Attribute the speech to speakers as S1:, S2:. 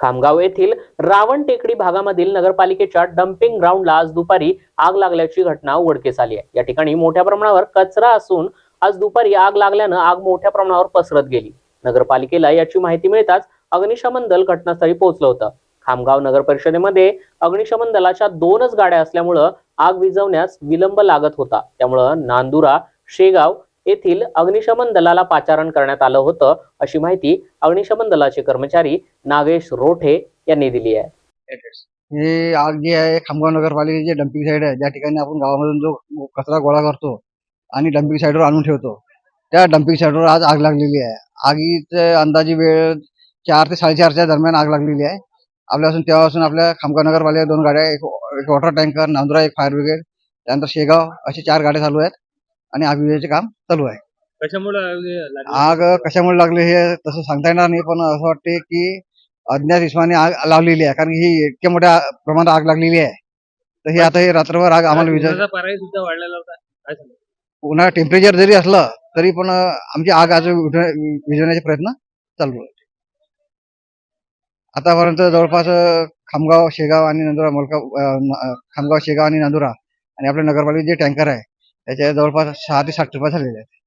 S1: खामगाव येथील रावण टेकडी भागामधील नगरपालिकेच्या डम्पिंग ग्राउंडला आज दुपारी आग लागल्याची घटना उघडकीस आली आहे. या ठिकाणी मोठ्या प्रमाणावर कचरा असून आज दुपारी आग लागल्यानं आग मोठ्या प्रमाणावर पसरत गेली. नगरपालिकेला याची माहिती मिळताच अग्निशमन दल घटनास्थळी पोहोचलं होतं. खामगाव नगर परिषदेमध्ये अग्निशमन दलाच्या दोनच गाड्या असल्यामुळं आग विझवण्यास विलंब लागत होता. त्यामुळं नांदुरा शेगाव येथील अग्निशमन दलाला पाचारण करण्यात आलं होतं अशी माहिती अग्निशमन दलाचे कर्मचारी नागेश रोठे यांनी दिली आहे.
S2: हे आग जे आहे खामगाव नगरपालिकेची डम्पिंग साईड आहे ज्या ठिकाणी आपण गावामधून जो कचरा गोळा करतो आणि डम्पिंग साईडवर आणून ठेवतो त्या डम्पिंग साईडवर आज आग लागलेली आहे. आगीचे अंदाजी वेळ चार ते साडेचारच्या दरम्यान आग लागलेली आहे. आपल्यापासून तेव्हापासून आपल्या खामगाव नगरपालिका दोन गाड्या एक वॉटर टँकर नांदुरा एक फायर ब्रिगेड त्यानंतर शेगाव अशी चार गाड्या चालू आहेत. आणि आग विझायचे काम चालू आहे
S3: कशामुळे?
S2: आग कशामुळे लागली हे तसं सांगता येणार नाही पण असं वाटते की अज्ञात इस्माने आग लावलेली आहे कारण ही इतक्या मोठ्या प्रमाणात आग लागलेली आहे तर ही आता ही रात्रभर आग आम्हाला
S3: उन्हाचा पाराही सुद्धा वाढलेला होता काय सांगू?
S2: उन्हाळा टेम्परेचर जरी असलं तरी पण आमची आग आज विझवण्याचे प्रयत्न चालू आहे आतापर्यंत जवळपास खामगाव शेगाव आणि नंदुरा मोलका अं, न- खामगाव शेगाव आणि नांदुरा आणि आपल्या नगरपालिकेचे जे टँकर आहे এছাড়া দৌড় পাতা সাত সাতটি পাতা লেগে যায়